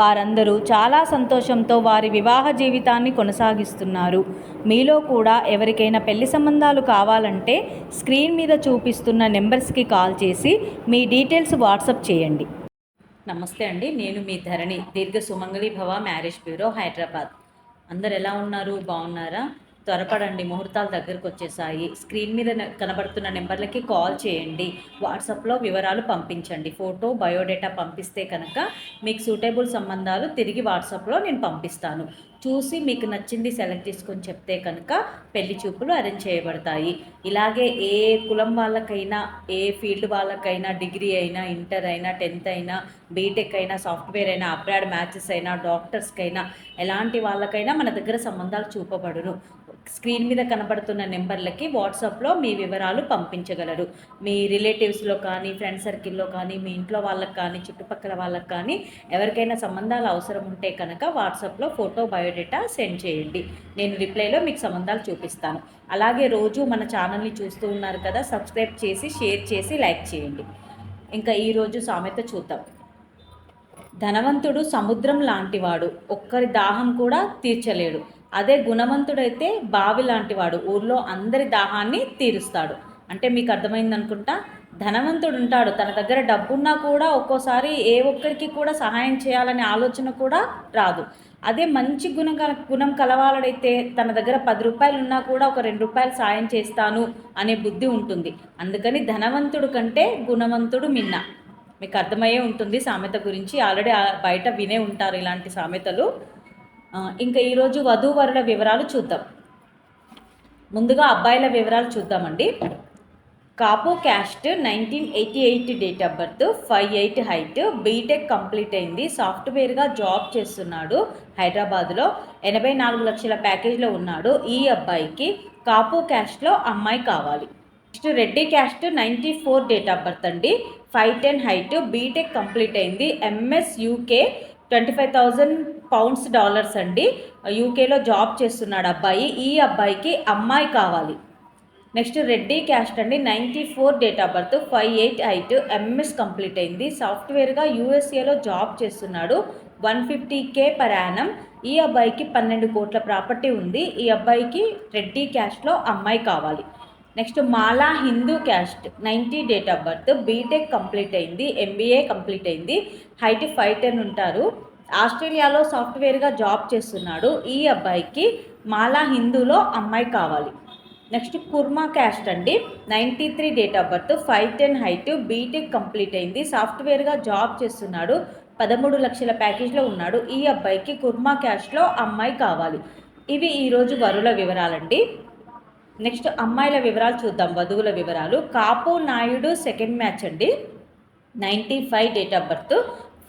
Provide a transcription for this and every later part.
వారందరూ చాలా సంతోషంతో వారి వివాహ జీవితాన్ని కొనసాగిస్తున్నారు. మీలో కూడా ఎవరికైనా పెళ్ళి సంబంధాలు కావాలంటే స్క్రీన్ మీద చూపిస్తున్న నెంబర్స్కి కాల్ చేసి మీ డీటెయిల్స్ వాట్సప్ చేయండి. నమస్తే అండి నేను మీ ధరణి దీర్ఘ సుమంగళి భవ మ్యారేజ్ బ్యూరో హైదరాబాద్. అందరు ఎలా ఉన్నారు? బాగున్నారా? త్వరపడండి. ముహూర్తాలు దగ్గరకు వచ్చేసాయి. స్క్రీన్ మీద కనబడుతున్న నెంబర్లకి కాల్ చేయండి. వాట్సాప్లో వివరాలు పంపించండి. ఫోటో బయోడేటా పంపిస్తే కనుక మీకు సూటబుల్ సంబంధాలు తిరిగి వాట్సాప్లో నేను పంపిస్తాను. చూసి మీకు నచ్చింది సెలెక్ట్ చేసుకొని చెప్తే కనుక పెళ్ళి చూపులు అరేంజ్ చేయబడతాయి. ఇలాగే ఏ కులం వాళ్ళకైనా ఏ ఫీల్డ్ వాళ్ళకైనా డిగ్రీ అయినా ఇంటర్ అయినా టెన్త్ అయినా బీటెక్ అయినా సాఫ్ట్వేర్ అయినా అబ్రాడ్ మ్యాచెస్ అయినా డాక్టర్స్కైనా ఎలాంటి వాళ్ళకైనా మన దగ్గర సంబంధాలు చూపబడును. స్క్రీన్ మీద కనబడుతున్న నెంబర్లకి వాట్సాప్లో మీ వివరాలు పంపించగలరు. మీ రిలేటివ్స్లో కానీ ఫ్రెండ్ సర్కిల్లో కానీ మీ ఇంట్లో వాళ్ళకి కానీ చుట్టుపక్కల వాళ్ళకి కానీ ఎవరికైనా సంబంధాలు అవసరం ఉంటే కనుక వాట్సాప్లో ఫోటో బయో బయోడేటా సెండ్ చేయండి. నేను రిప్లైలో మీకు సంబంధాలు చూపిస్తాను. అలాగే రోజు మన ఛానల్ని చూస్తూ ఉన్నారు కదా సబ్స్క్రైబ్ చేసి షేర్ చేసి లైక్ చేయండి. ఇంకా ఈరోజు సామెత చూద్దాం. ధనవంతుడు సముద్రం లాంటివాడు ఒక్కరి దాహం కూడా తీర్చలేడు. అదే గుణవంతుడైతే బావి లాంటివాడు ఊర్లో అందరి దాహాన్ని తీరుస్తాడు. అంటే మీకు అర్థమైంది అనుకుంటా? ధనవంతుడు ఉంటాడు తన దగ్గర డబ్బున్నా కూడా ఒక్కోసారి ఏ ఒక్కరికి కూడా సహాయం చేయాలనే ఆలోచన కూడా రాదు. అదే మంచి గుణం గుణం కలవాలడైతే తన దగ్గర పది రూపాయలు ఉన్నా కూడా ఒక రెండు రూపాయలు సాయం చేస్తాను అనే బుద్ధి ఉంటుంది. అందుకని ధనవంతుడు కంటే గుణవంతుడు మిన్న. మీకు అర్థమయ్యే ఉంటుంది సామెత గురించి. ఆల్రెడీ బయట వినే ఉంటారు ఇలాంటి సామెతలు. ఇంకా ఈరోజు వధూవరుల వివరాలు చూద్దాం. ముందుగా అబ్బాయిల వివరాలు చూద్దామండి. Kapu caste nineteen eighty eight date of birth five eight height BTech complete అయింది. సాఫ్ట్వేర్గా జాబ్ చేస్తున్నాడు. హైదరాబాద్లో ఎనభై నాలుగు లక్షల ప్యాకేజ్లో ఉన్నాడు. ఈ అబ్బాయికి కాపు క్యాస్ట్లో అమ్మాయి కావాలి. Next Reddy caste ninety four date of birth అండి. Five ten height BTech complete అయింది. MS UK twenty five thousand pounds dollars అండి. యూకేలో జాబ్ చేస్తున్నాడు అబ్బాయి. ఈ అబ్బాయికి అమ్మాయి కావాలి. నెక్స్ట్ రెడ్డి క్యాస్ట్ అండి. Ninety four date of birth five eight height MS complete అయింది. సాఫ్ట్వేర్గా యూఎస్ఏలో జాబ్ చేస్తున్నాడు. One fifty K per annum. ఈ అబ్బాయికి పన్నెండు కోట్ల ప్రాపర్టీ ఉంది. ఈ అబ్బాయికి రెడ్డి క్యాస్ట్లో అమ్మాయి కావాలి. Next Mala Hindu caste. Ninety date of birth BTech complete అయింది. ఎంబీఏ కంప్లీట్ అయింది. హైట్ ఫైవ్ టెన్ ఉంటారు. ఆస్ట్రేలియాలో సాఫ్ట్వేర్గా జాబ్ చేస్తున్నాడు. ఈ అబ్బాయికి మాలా హిందూలో అమ్మాయి కావాలి. నెక్స్ట్ కుర్మా క్యాస్ట్ అండి. Ninety three date of birth five ten height BTech complete అయింది. సాఫ్ట్వేర్గా జాబ్ చేస్తున్నాడు. పదమూడు లక్షల ప్యాకేజ్లో ఉన్నాడు. ఈ అబ్బాయికి కుర్మా క్యాస్ట్లో అమ్మాయి కావాలి. ఇవి ఈరోజు వరుల వివరాలండి. నెక్స్ట్ అమ్మాయిల వివరాలు చూద్దాం. వధువుల వివరాలు. కాపు నాయుడు సెకండ్ మ్యాచ్ అండి. Ninety five date of birth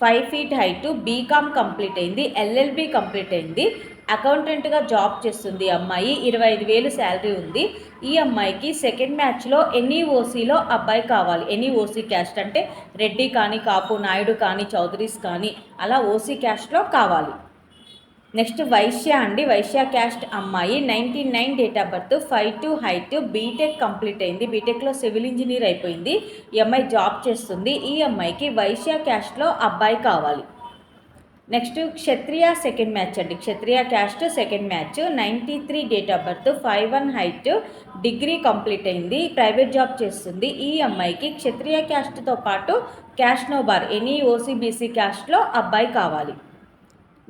five feet height BCom complete అయింది. ఎల్ఎల్బి కంప్లీట్ అయింది. అకౌంటెంట్గా జాబ్ చేస్తుంది అమ్మాయి. ఇరవై ఐదు వేలు శాలరీ ఉంది. ఈ అమ్మాయికి సెకండ్ మ్యాచ్లో ఎన్ఈఓసీలో అబ్బాయి కావాలి. ఎన్ఈఓసీ క్యాస్ట్ అంటే రెడ్డి కానీ కాపు నాయుడు కానీ చౌదరీస్ కానీ అలా ఓసీ క్యాస్ట్లో కావాలి. నెక్స్ట్ వైశ్య అండి. వైశ్య క్యాస్ట్ అమ్మాయి. Ninety nine date of birth five two height BTech complete అయింది. బీటెక్లో సివిల్ ఇంజనీర్ అయిపోయింది. ఈ అమ్మాయి జాబ్ చేస్తుంది. ఈ అమ్మాయికి వైశ్య క్యాస్ట్లో అబ్బాయి కావాలి. నెక్స్ట్ క్షత్రియ సెకండ్ మ్యాచ్ అండి. Kshatriya caste second match ninety three date of birth five one height degree complete అయింది. ప్రైవేట్ జాబ్ చేస్తుంది. ఈ అమ్మాయికి క్షత్రియ క్యాస్ట్తో పాటు caste no bar any OC BC క్యాస్ట్లో అబ్బాయి కావాలి.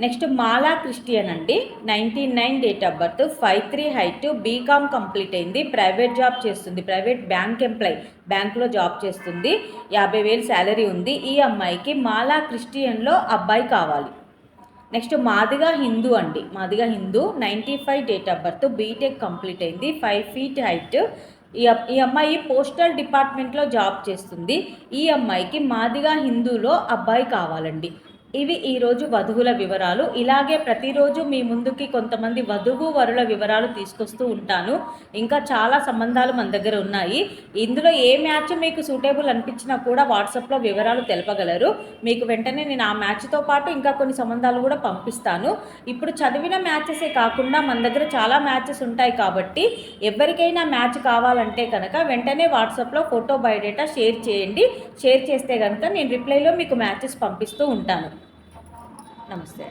నెక్స్ట్ మాలా క్రిస్టియన్ అండి. Ninety nine date of birth five three height BCom complete అయింది. ప్రైవేట్ జాబ్ చేస్తుంది. ప్రైవేట్ బ్యాంక్ ఎంప్లాయ్ బ్యాంక్లో జాబ్ చేస్తుంది. యాభై వేలు శాలరీ ఉంది. ఈ అమ్మాయికి మాలా క్రిస్టియన్లో అబ్బాయి కావాలి. నెక్స్ట్ మాదిగా హిందూ అండి. Madiga Hindu ninety five date of birth BTech complete అయింది. Five feet height. ఈ ఈ అమ్మాయి పోస్టల్ డిపార్ట్మెంట్లో జాబ్ చేస్తుంది. ఈ అమ్మాయికి మాదిగా హిందూలో అబ్బాయి కావాలండి. ఇవి ఈరోజు వధువుల వివరాలు. ఇలాగే ప్రతిరోజు మీ ముందుకి కొంతమంది వధువు వరుల వివరాలు తీసుకొస్తూ ఉంటాను. ఇంకా చాలా సంబంధాలు మన దగ్గర ఉన్నాయి. ఇందులో ఏ మ్యాచ్ మీకు సూటేబుల్ అనిపించినా కూడా వాట్సాప్లో వివరాలు తెలపగలరు. మీకు వెంటనే నేను ఆ మ్యాచ్తో పాటు ఇంకా కొన్ని సంబంధాలు కూడా పంపిస్తాను. ఇప్పుడు చదివిన మ్యాచెసే కాకుండా మన దగ్గర చాలా మ్యాచెస్ ఉంటాయి కాబట్టి ఎవరికైనా మ్యాచ్ కావాలంటే కనుక వెంటనే వాట్సాప్లో ఫోటో బయోడేటా షేర్ చేయండి. షేర్ చేస్తే కనుక నేను రిప్లైలో మీకు మ్యాచెస్ పంపిస్తూ ఉంటాను. నమస్తే